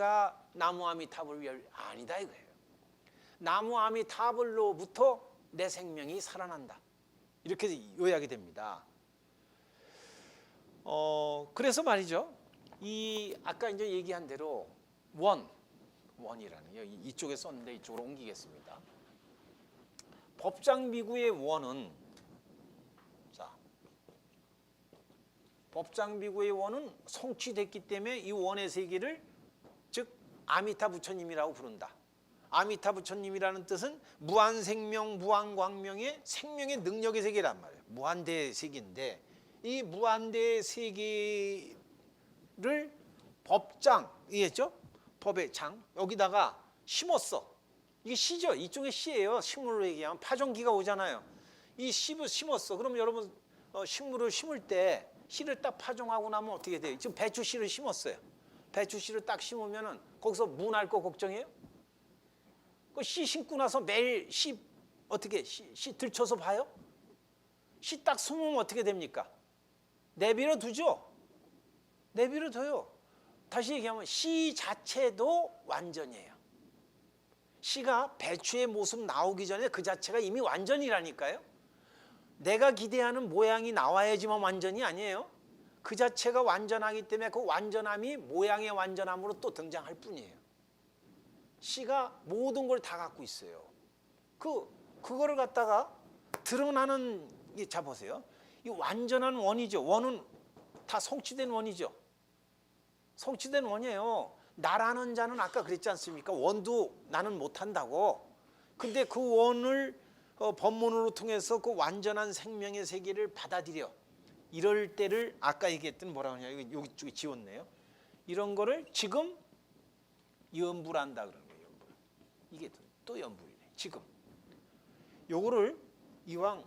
가 나무 아미타불 열 아니다 이거예요. 나무 아미타불로부터 내 생명이 살아난다. 이렇게 요약이 됩니다. 어 그래서 말이죠. 이 아까 이제 얘기한 대로 원 원이라는 게 이쪽에 썼는데 이쪽으로 옮기겠습니다. 법장 비구의 원은 자 법장 비구의 원은 성취됐기 때문에 이 원의 세계를 즉 아미타 부처님이라고 부른다. 아미타 부처님이라는 뜻은 무한 생명, 무한 광명의 생명의 능력의 세계란 말이에요. 무한대 세계인데 이 무한대 세계를 법장 이해했죠? 법의 장 여기다가 심었어. 이게 시죠. 이쪽에 시예요. 식물로 얘기하면 파종기가 오잖아요. 이 씨를 심었어. 그럼 여러분 어, 식물을 심을 때 씨를 딱 파종하고 나면 어떻게 돼요? 지금 배추 씨를 심었어요. 배추 씨를 딱 심으면은 거기서 무날거 걱정해요? 그씨 심고 나서 매일 씨 어떻게 씨, 씨 들쳐서 봐요? 씨 딱 숨으면 어떻게 됩니까? 내버려 두죠. 내버려 둬요. 다시 얘기하면 씨 자체도 완전이에요. 씨가 배추의 모습 나오기 전에 그 자체가 이미 완전이라니까요. 내가 기대하는 모양이 나와야지만 완전이 아니에요. 그 자체가 완전하기 때문에 그 완전함이 모양의 완전함으로 또 등장할 뿐이에요. 씨가 모든 걸 다 갖고 있어요. 그 그거를 갖다가 드러나는 게자 보세요. 이 완전한 원이죠. 원은 다 성취된 원이죠. 성취된 원이에요. 나라는 자는 아까 그랬지 않습니까? 원도 나는 못한다고. 근데 그 원을 어, 법문으로 통해서 그 완전한 생명의 세계를 받아들여. 이럴 때를 아까 얘기했던 뭐라 그러냐 이거 여기 쪽에 지웠네요. 이런 거를 지금 연불한다 그러는 거예요. 연불. 이게 또- 또 연불이네. 지금. 요거를 이왕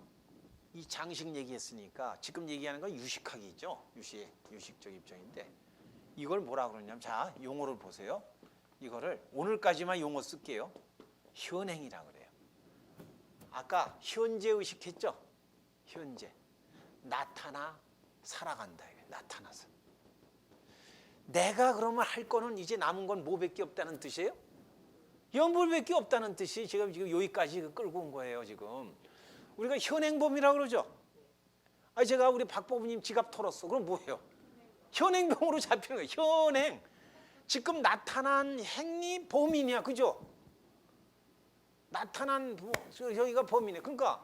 이 장식 얘기했으니까 지금 얘기하는 건 유식학이죠. 유식 유식적 입장인데 이걸 뭐라 그러냐면 자 용어를 보세요. 이거를 오늘까지만 용어 쓸게요. 현행이라 그래요. 아까 현재 의식했죠. 현재 나타나 살아간다. 나타나서. 내가 그러면 할 거는 이제 남은 건 뭐밖에 없다는 뜻이에요? 연불밖에 없다는 뜻이 지금 지금 여기까지 끌고 온 거예요. 지금 우리가 현행범이라고 그러죠. 아 제가 우리 박 법무님 지갑 털었어. 그럼 뭐예요? 현행범으로 잡히는 거예요. 현행. 지금 나타난 행위 범인이야. 그죠? 나타난 저기가 범인이에요. 그러니까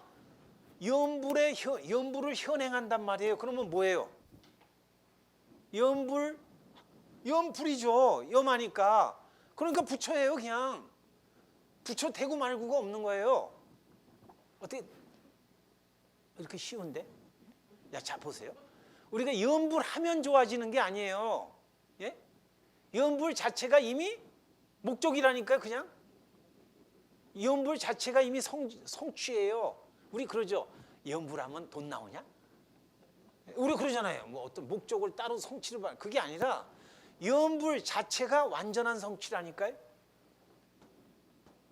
연불의 현, 연불을 현행한단 말이에요. 그러면 뭐예요? 연불 연불이죠. 염하니까. 그러니까 부처예요, 그냥. 부처 대고 말고가 없는 거예요. 어떻게 이렇게 쉬운데? 야, 자 보세요. 우리가 연불하면 좋아지는 게 아니에요. 예? 연불 자체가 이미 목적이라니까요, 그냥. 연불 자체가 이미 성, 성취예요. 우리 그러죠. 연불하면 돈 나오냐? 우리 그러잖아요. 뭐 어떤 목적을 따로 성취를 봐. 그게 아니라 연불 자체가 완전한 성취라니까요.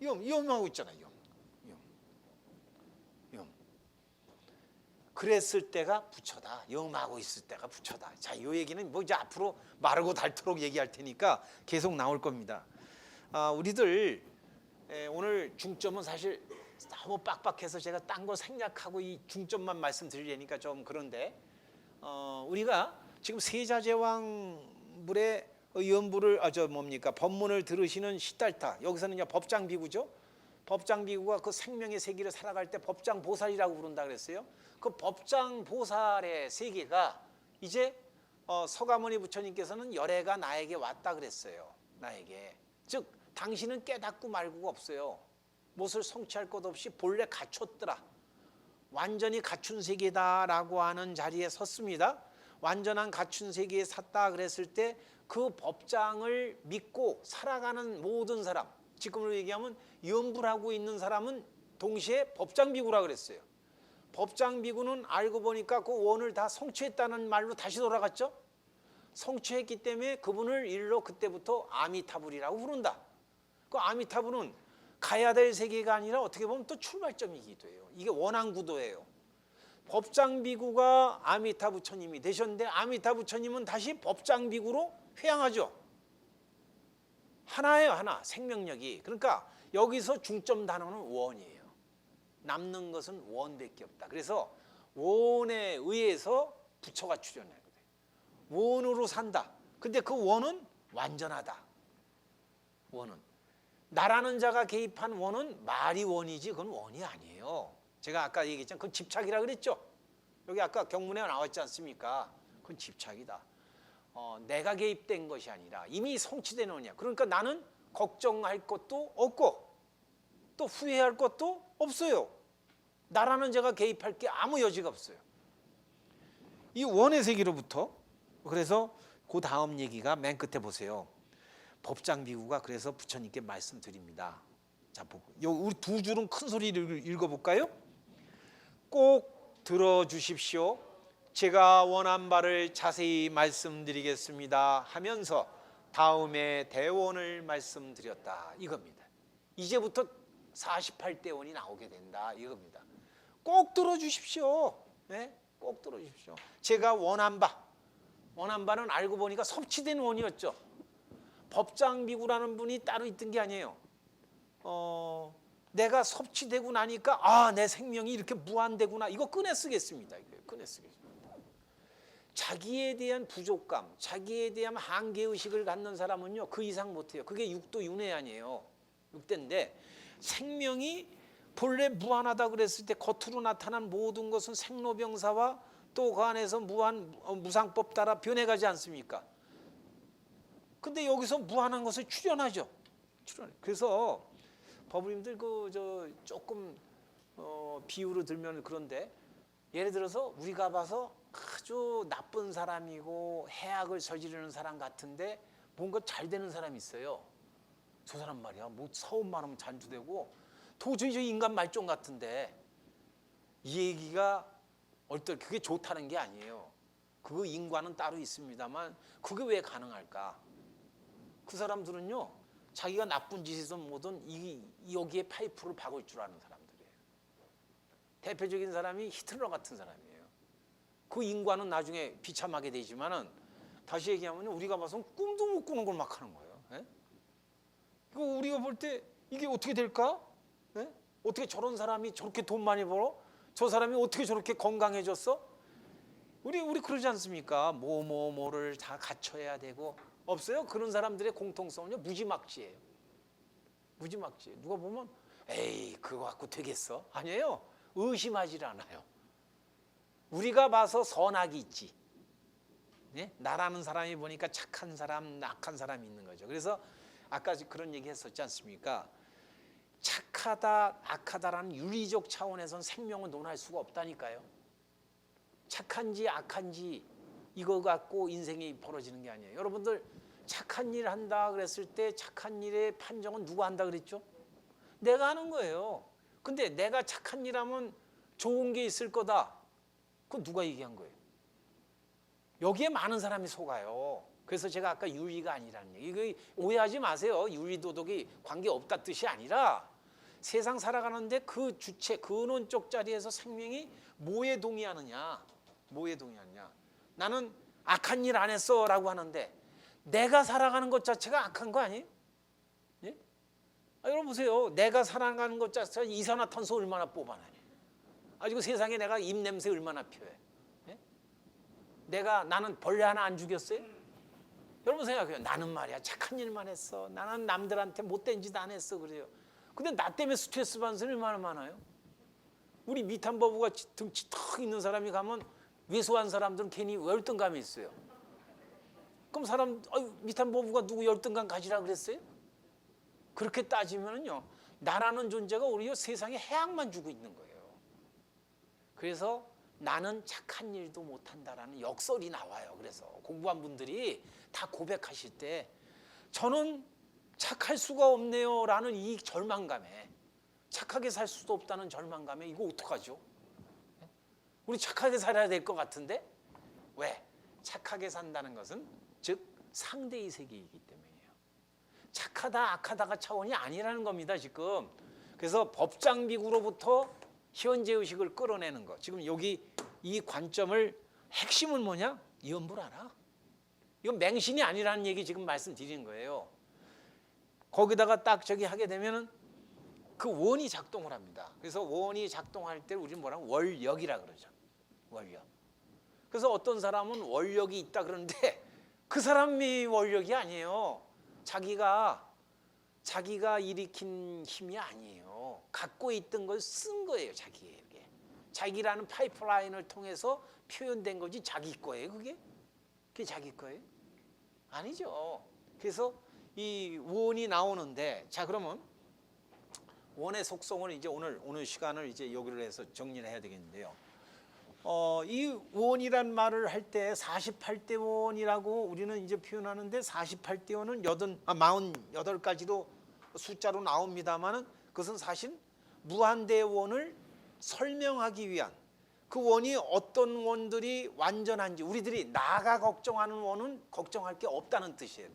염, 염하고 있잖아요. 염, 염, 염. 그랬을 때가 부처다. 염하고 있을 때가 부처다. 자, 이 얘기는 뭐 이제 앞으로 마르고 닳도록 얘기할 테니까 계속 나올 겁니다. 아, 우리들 에, 오늘 중점은 사실 너무 빡빡해서 제가 딴 거 생략하고 이 중점만 말씀드리려니까 좀 그런데 어, 우리가 지금 세자제왕불의 연부를 아 저 뭡니까 법문을 들으시는 시달타 여기서는요 법장 비구죠. 법장 비구가 그 생명의 세계를 살아갈 때 법장 보살이라고 부른다 그랬어요. 그 법장 보살의 세계가 이제 어, 서가모니 부처님께서는 열애가 나에게 왔다 그랬어요. 나에게 즉 당신은 깨닫고 말고가 없어요. 무엇을 성취할 것 없이 본래 갖췄더라. 완전히 갖춘 세계다라고 하는 자리에 섰습니다. 완전한 갖춘 세계에 섰다 그랬을 때 그 법장을 믿고 살아가는 모든 사람, 지금으로 얘기하면 연불하고 있는 사람은 동시에 법장 비구라 그랬어요. 법장 비구는 알고 보니까 그 원을 다 성취했다는 말로 다시 돌아갔죠. 성취했기 때문에 그분을 일로 그때부터 아미타불이라고 부른다. 그 아미타불은 가야 될 세계가 아니라 어떻게 보면 또 출발점이기도 해요. 이게 원한 구도예요. 법장 비구가 아미타 부처님이 되셨는데 아미타 부처님은 다시 법장 비구로 회양하죠. 하나예요, 하나. 생명력이. 그러니까 여기서 중점 단어는 원이에요. 남는 것은 원밖에 없다. 그래서 원에 의해서 부처가 출현해요. 원으로 산다. 근데 그 원은 완전하다. 원은 나라는 자가 개입한 원은 말이 원이지 그건 원이 아니에요. 제가 아까 얘기했잖아요. 그건 집착이라 그랬죠. 여기 아까 경문에 나왔지 않습니까? 그건 집착이다. 어, 내가 개입된 것이 아니라 이미 성취된 원이야. 그러니까 나는 걱정할 것도 없고 또 후회할 것도 없어요. 나라는 자가 개입할 게 아무 여지가 없어요. 이 원의 세계로부터 그래서 그 다음 얘기가 맨 끝에 보세요. 법장 비구가 그래서 부처님께 말씀드립니다. 자, 요 우리 두 줄은 큰 소리를 읽어볼까요? 꼭 들어주십시오. 제가 원한 바를 자세히 말씀드리겠습니다. 하면서 다음에 대원을 말씀드렸다 이겁니다. 이제부터 48대원이 나오게 된다 이겁니다. 꼭 들어주십시오. 네? 꼭 들어주십시오. 제가 원한 바 원한 바는 알고 보니까 섭취된 원이었죠. 법장 비구라는 분이 따로 있던 게 아니에요. 어, 내가 섭취되고 나니까 아, 내 생명이 이렇게 무한되구나. 이거 꺼내 쓰겠습니다. 이거 꺼내 쓰겠습니다. 자기에 대한 부족감, 자기에 대한 한계 의식을 갖는 사람은요 그 이상 못 해요. 그게 육도 윤회 아니에요. 육대인데 생명이 본래 무한하다 그랬을 때 겉으로 나타난 모든 것은 생로병사와 또 그 안에서 무한 어, 무상법 따라 변해가지 않습니까? 근데 여기서 무한한 것을 출연하죠. 출연. 그래서 법부님들 그 저 조금 어, 비유로 들면 그런데 예를 들어서 우리가 봐서 아주 나쁜 사람이고 해악을 저지르는 사람 같은데 뭔가 잘 되는 사람이 있어요. 저 사람 말이야 뭐 사업만 하면 잔주되고 도저히 저 인간 말종 같은데 이 얘기가 얼떨 그게 좋다는 게 아니에요. 그 인과는 따로 있습니다만 그게 왜 가능할까? 그 사람들은요 자기가 나쁜 짓이든 뭐든 이 여기에 파이프를 박을 줄 아는 사람들이에요. 대표적인 사람이 히틀러 같은 사람이에요. 그 인과는 나중에 비참하게 되지만은 다시 얘기하면 우리가 봐서 꿈도 못 꾸는 걸 막 하는 거예요. 예? 그 우리가 볼 때 이게 어떻게 될까? 예? 어떻게 저런 사람이 저렇게 돈 많이 벌어? 저 사람이 어떻게 저렇게 건강해졌어? 우리 우리 그러지 않습니까? 뭐 뭐 뭐를 다 갖춰야 되고 없어요? 그런 사람들의 공통성은요 무지막지예요. 무지막지. 누가 보면 에이 그거 갖고 되겠어? 아니에요. 의심하지 않아요. 우리가 봐서 선악이 있지. 네? 나라는 사람이 보니까 착한 사람, 낙한 사람이 있는 거죠. 그래서 아까 그런 얘기 했었지 않습니까? 착하다, 악하다라는 윤리적 차원에선 생명을 논할 수가 없다니까요. 착한지 악한지 이거 갖고 인생이 벌어지는 게 아니에요. 여러분들 착한 일 한다 그랬을 때 착한 일의 판정은 누가 한다 그랬죠? 내가 하는 거예요. 근데 내가 착한 일 하면 좋은 게 있을 거다. 그건 누가 얘기한 거예요? 여기에 많은 사람이 속아요. 그래서 제가 아까 윤리가 아니라는 얘기. 이거 오해하지 마세요. 윤리 도덕이 관계 없다 뜻이 아니라 세상 살아가는데 그 주체, 근원적 자리에서 생명이 뭐에 동의하느냐? 뭐에 동의하느냐? 나는 악한 일 안 했어라고 하는데 내가 살아가는 것 자체가 악한 거 아니에요? 예? 아, 여러분 보세요. 내가 살아가는 것 자체가 이산화탄소 얼마나 뽑아내요? 아직그 세상에 내가 입 냄새 얼마나 펴요? 예? 내가 나는 벌레 하나 안 죽였어요? 여러분 생각해요. 나는 말이야 착한 일만 했어. 나는 남들한테 못된 짓 안 했어 그래요. 근데 나 때문에 스트레스 받는 사람이 얼마나 많아요? 우리 미탄버부가 등치 턱 있는 사람이 가면 왜소한 사람들은 괜히 열등감이 있어요. 그럼 사람 아유, 미탄버부가 누구 열등감 가지라 그랬어요? 그렇게 따지면요 나라는 존재가 오히려 세상에 해악만 주고 있는 거예요. 그래서 나는 착한 일도 못한다라는 역설이 나와요. 그래서 공부한 분들이 다 고백하실 때 저는 착할 수가 없네요라는 이 절망감에 착하게 살 수도 없다는 절망감에 이거 어떡하죠? 우리 착하게 살아야 될 것 같은데 왜? 착하게 산다는 것은 즉 상대의 세계이기 때문이에요. 착하다 악하다가 차원이 아니라는 겁니다 지금. 그래서 법장비구로부터 현재 의식을 끌어내는 것. 지금 여기 이 관점을 핵심은 뭐냐? 알아. 이건 맹신이 아니라는 얘기 지금 말씀드리는 거예요. 거기다가 딱 저기 하게 되면은 그 원이 작동을 합니다. 그래서 원이 작동할 때 우리는 뭐라고 월역이라 그러죠. 월역. 그래서 어떤 사람은 원력이 있다 그러는데 그 사람이 원력이 아니에요. 자기가 자기가 일으킨 힘이 아니에요. 갖고 있던 걸 쓴 거예요, 자기에게. 자기라는 파이프라인을 통해서 표현된 거지 자기 거예요, 그게? 그게 자기 거예요? 아니죠. 그래서 이 원이 나오는데 자 그러면 원의 속성을 이제 오늘 오늘 시간을 이제 여기를 해서 정리를 해야 되겠는데요. 어, 이 원이란 말을 할 때 48대 원이라고 우리는 이제 표현하는데 48대 원은 여든 아 48가지로 숫자로 나옵니다만은 그것은 사실 무한대 원을 설명하기 위한 그 원이 어떤 원들이 완전한지 우리들이 나가 걱정하는 원은 걱정할 게 없다는 뜻이에요.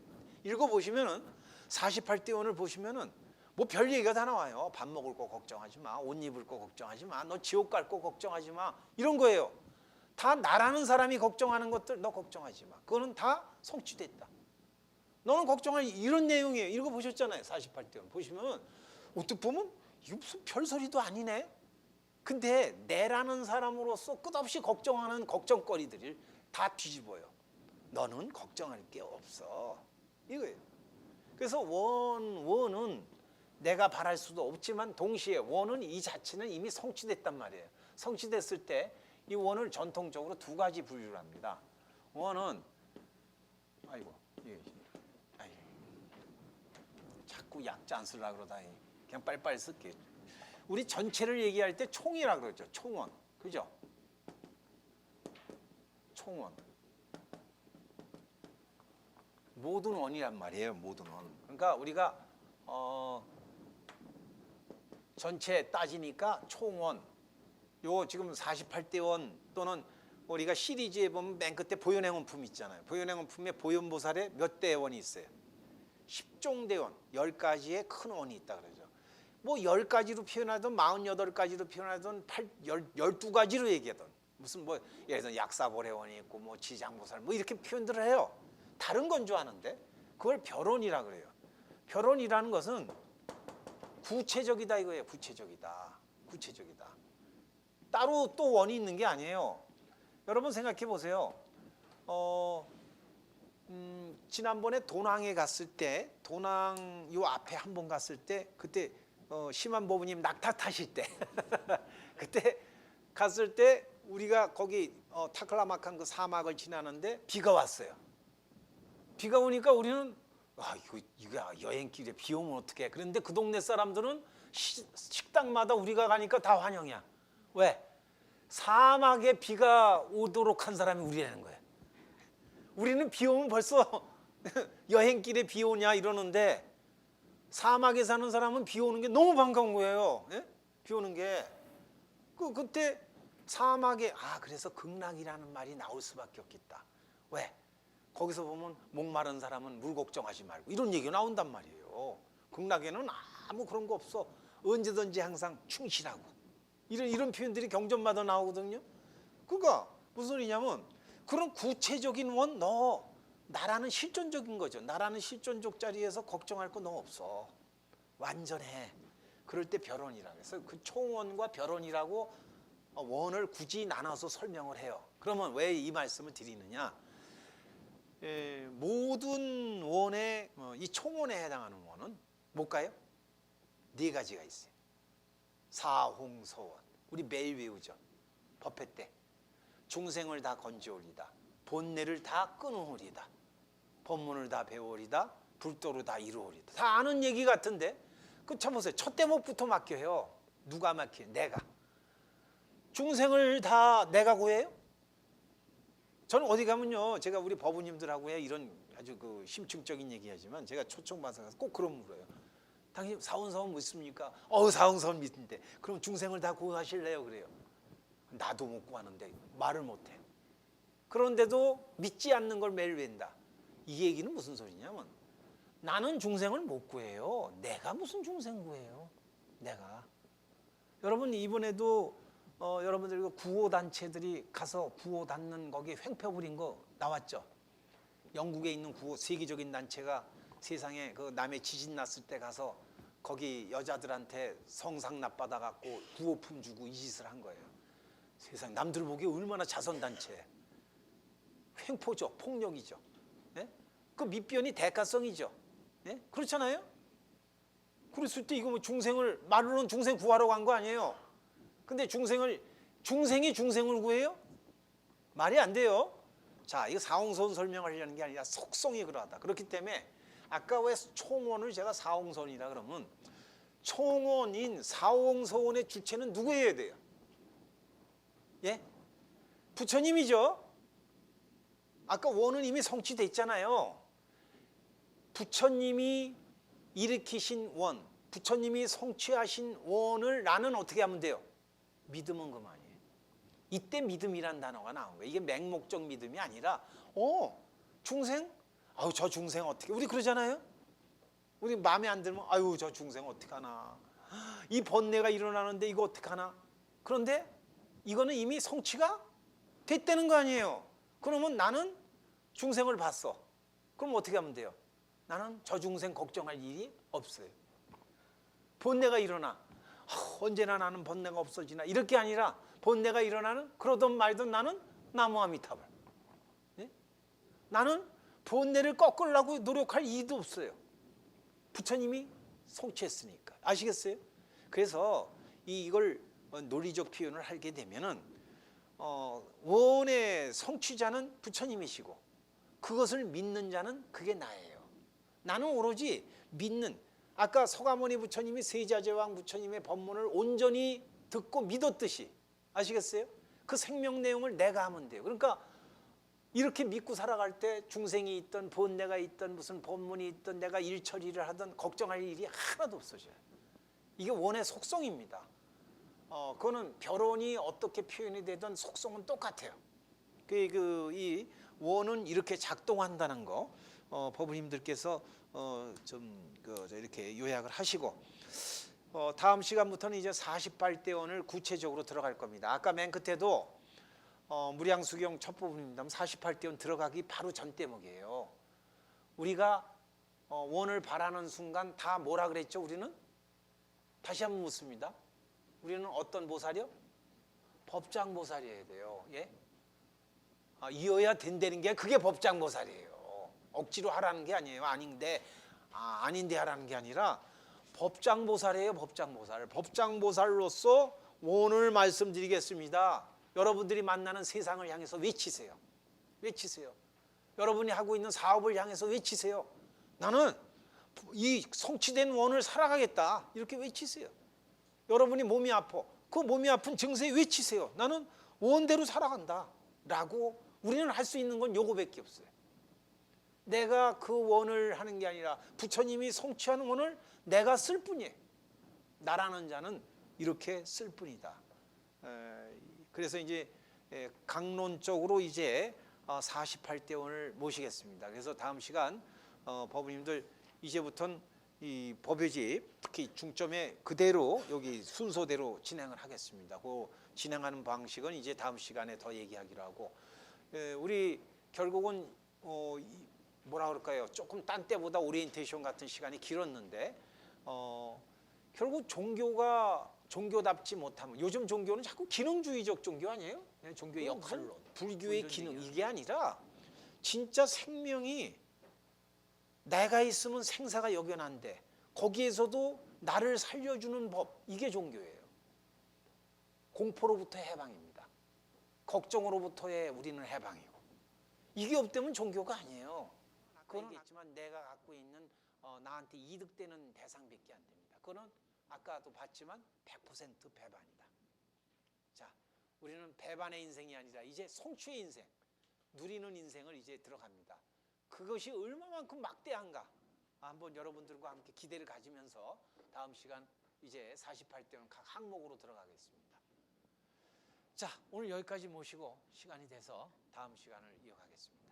읽어 보시면은 48대 원을 보시면은 뭐 별 얘기가 다 나와요. 밥 먹을 거 걱정하지 마. 옷 입을 거 걱정하지 마. 너 지옥 갈 거 걱정하지 마. 이런 거예요. 다 나라는 사람이 걱정하는 것들 너 걱정하지 마. 그거는 다 성취됐다. 너는 걱정할 이런 내용이에요. 읽어 보셨잖아요. 48대 원 보시면 어떻게 보면 이거 무슨 별소리도 아니네. 근데 내라는 사람으로서 끝없이 걱정하는 걱정거리들을 다 뒤집어요. 너는 걱정할 게 없어. 이거예요. 그래서 원 원은 내가 바랄 수도 없지만 동시에 원은 이 자체는 이미 성취됐단 말이에요. 성취됐을 때 이 원을 전통적으로 두 가지 분류를 합니다. 원은 아이고 예, 아이 자꾸 약자 안 쓰려 그러다 그냥 빨리빨리 쓸게. 우리 전체를 얘기할 때 총이라 그러죠. 총원. 그죠? 총원. 모든 원이란 말이에요. 모든 원. 그러니까 우리가 어 전체 따지니까 총원. 요 지금 48대 원 또는 우리가 시리즈에 보면 맨 끝에 보현행원품 있잖아요. 보현행원품에 보현보살에 몇 대 원이 있어요. 10종대원, 10가지의 큰 원이 있다 그러죠. 뭐 10가지로 표현하든 48가지로 표현하든 8, 12가지로 얘기하든 무슨 뭐 예를 들어 약사보례원이 있고 뭐 지장보살 뭐 이렇게 표현들을 해요. 다른 건 줄 아는데 그걸 별원이라 그래요. 별원이라는 것은 구체적이다 이거예요. 구체적이다. 구체적이다. 따로 또 원이 있는 게 아니에요. 여러분 생각해 보세요. 어, 음, 지난번에 도낭에 갔을 때 도낭 요 앞에 한 번 갔을 때 그때 어, 심한 보부님 낙타 타실 때 그때 갔을 때 우리가 거기 어, 타클라마칸 그 사막을 지나는데 비가 왔어요. 비가 오니까 우리는 아 이거 이거 여행길에 비 오면 어떡해? 그런데 그 동네 사람들은 시- 식당마다 우리가 가니까 다 환영이야. 왜? 사막에 비가 오도록 한 사람이 우리라는 거예요. 우리는 비 오면 벌써 여행길에 비 오냐 이러는데 사막에 사는 사람은 비 오는 게 너무 반가운 거예요. 예? 비 오는 게. 그 그때 사막에 아 그래서 극락이라는 말이 나올 수밖에 없겠다. 왜? 거기서 보면 목마른 사람은 물 걱정하지 말고 이런 얘기가 나온단 말이에요. 극락에는 아무 그런 거 없어. 언제든지 항상 충실하고 이런 이런 표현들이 경전마다 나오거든요. 그러니까 무슨 소리냐면 그런 구체적인 원 너 나라는 실존적인 거죠. 나라는 실존적 자리에서 걱정할 거 너 없어. 완전해. 그럴 때 별원이라 그래서 그 총원과 별원이라고 어, 원을 굳이 나눠서 설명을 해요. 그러면 왜 이 말씀을 드리느냐? 에, 모든 원의 어, 이 총원에 해당하는 원은 뭘까요? 네 가지가 있어요. 사홍서원. 우리 매일 외우죠. 법회 때. 중생을 다 건져올리다. 본내를 다 끊어오리다. 법문을 다 배우리다. 불도로 다 이루어리다. 다 아는 얘기 같은데 그 참 보세요. 첫 대목부터 맡겨요. 누가 맡겨? 내가. 중생을 다 내가 구해요? 저는 어디 가면요. 제가 우리 법우님들하고 해 이런 아주 그 심층적인 얘기하지만 제가 초청받아서 꼭 그런 물어요. 당신 사원사원 믿습니까? 어 사원사원 믿는데 그럼 중생을 다 구하실래요? 그래요. 나도 못 구하는데 말을 못해. 그런데도 믿지 않는 걸 매일 웬다. 이 얘기는 무슨 소리냐면 나는 중생을 못 구해요. 내가 무슨 중생 구해요? 내가. 여러분 이번에도 어, 여러분들 이거 구호 단체들이 가서 구호 닫는 거기 횡표 부린 거 나왔죠. 영국에 있는 구호 세계적인 단체가 세상에 그 남의 지진 났을 때 가서 거기 여자들한테 성상 납받아 갖고 구호품 주고 이 짓을 한 거예요. 세상 남들 보기에 얼마나 자선 단체. 횡포죠, 폭력이죠. 예? 그 밑변이 대가성이죠. 예? 그렇잖아요. 그랬을 때 이거 뭐 중생을 말로는 중생 구하러 간 거 아니에요. 근데 중생을 중생이 중생을 구해요? 말이 안 돼요. 자, 이거 사홍선 설명하려는 게 아니라 속성이 그러하다. 그렇기 때문에 아까 왜 총원을 제가 사홍선이라 그러면 총원인 사홍서원의 주체는 누구여야 돼요? 예? 부처님이죠. 아까 원은 이미 성취돼 있잖아요. 부처님이 일으키신 원, 부처님이 성취하신 원을 나는 어떻게 하면 돼요? 믿으면 그만이에요. 이때 믿음이란 단어가 나온 거예요. 이게 맹목적 믿음이 아니라, 어, 중생? 아유, 저 중생 어떻게, 우리 그러잖아요? 우리 마음에 안 들면, 아유, 저 중생 어떡하나. 이 번뇌가 일어나는데 이거 어떡하나. 그런데 이거는 이미 성취가 됐다는 거 아니에요. 그러면 나는 중생을 봤어. 그럼 어떻게 하면 돼요? 나는 저 중생 걱정할 일이 없어요. 번뇌가 일어나. 아, 언제나 나는 번뇌가 없어지나 이렇게 아니라 번뇌가 일어나는 그러던 말든 나는 나무아미타불. 예? 나는 번뇌를 꺾으려고 노력할 이유도 없어요. 부처님이 성취했으니까 아시겠어요? 그래서 이 이걸 어, 논리적 표현을 하게 되면은 어, 원의 성취자는 부처님이시고 그것을 믿는 자는 그게 나예요. 나는 오로지 믿는 아까 서가모니 부처님이 세자제왕 부처님의 법문을 온전히 듣고 믿었듯이 아시겠어요? 그 생명 내용을 내가 하면 돼요. 그러니까 이렇게 믿고 살아갈 때 중생이 있던 본내가 있던 무슨 법문이 있던 내가 일처리를 하던 걱정할 일이 하나도 없어져요. 이게 원의 속성입니다. 어, 그거는 결혼이 어떻게 표현이 되든 속성은 똑같아요. 그, 그, 이 원은 이렇게 작동한다는 거, 어, 법부님들께서 어, 좀, 그, 저 이렇게 요약을 하시고, 어, 다음 시간부터는 이제 48대원을 구체적으로 들어갈 겁니다. 아까 맨 끝에도 어, 무량수경 첫 부분입니다. 48대원 들어가기 바로 전 대목이에요. 우리가 어, 원을 바라는 순간 다 뭐라 그랬죠? 우리는 다시 한번 묻습니다. 우리는 어떤 보살이요? 법장 보살이어야 돼요. 예? 아, 이어야 된다는 게 그게 법장 보살이에요. 억지로 하라는 게 아니에요. 아닌데 아, 아닌데 하라는 게 아니라 법장 보살이에요. 법장 보살. 법장 보살로서 오늘 말씀드리겠습니다. 여러분들이 만나는 세상을 향해서 외치세요. 외치세요. 여러분이 하고 있는 사업을 향해서 외치세요. 나는 이 성취된 원을 살아가겠다. 이렇게 외치세요. 여러분이 몸이 아파. 그 몸이 아픈 증세에 외치세요. 나는 원대로 살아간다. 라고 우리는 할 수 있는 건 요거밖에 없어요. 내가 그 원을 하는 게 아니라 부처님이 성취하는 원을 내가 쓸 뿐이에요. 나라는 자는 이렇게 쓸 뿐이다. 에, 그래서 이제 에, 강론적으로 이제 48대 원을 모시겠습니다. 그래서 다음 시간 어, 법부님들 이제부터는 이 법요집 특히 중점에 그대로 여기 순서대로 진행을 하겠습니다. 그 진행하는 방식은 이제 다음 시간에 더 얘기하기로 하고 에, 우리 결국은 어, 이 뭐라 그럴까요? 조금 딴 때보다 오리엔테이션 같은 시간이 길었는데 어, 결국 종교가 종교답지 못하면 요즘 종교는 자꾸 기능주의적 종교 아니에요? 네, 종교의 역할론, 무슨- 불교의 기능? 이게 아니라 진짜 생명이 내가 있으면 생사가 역연한데 거기에서도 나를 살려주는 법 이게 종교예요. 공포로부터의 해방입니다. 걱정으로부터의 우리는 해방이고 이게 없다면 종교가 아니에요. 그건 있지만 내가 갖고 있는 어, 나한테 이득되는 대상밖에 안 됩니다. 그거는 아까도 봤지만 100% 배반이다. 자, 우리는 배반의 인생이 아니라 이제 성취의 인생, 누리는 인생을 이제 들어갑니다. 그것이 얼마만큼 막대한가 한번 여러분들과 함께 기대를 가지면서 다음 시간 이제 48대는 각 항목으로 들어가겠습니다. 자, 오늘 여기까지 모시고 시간이 돼서 다음 시간을 이어가겠습니다.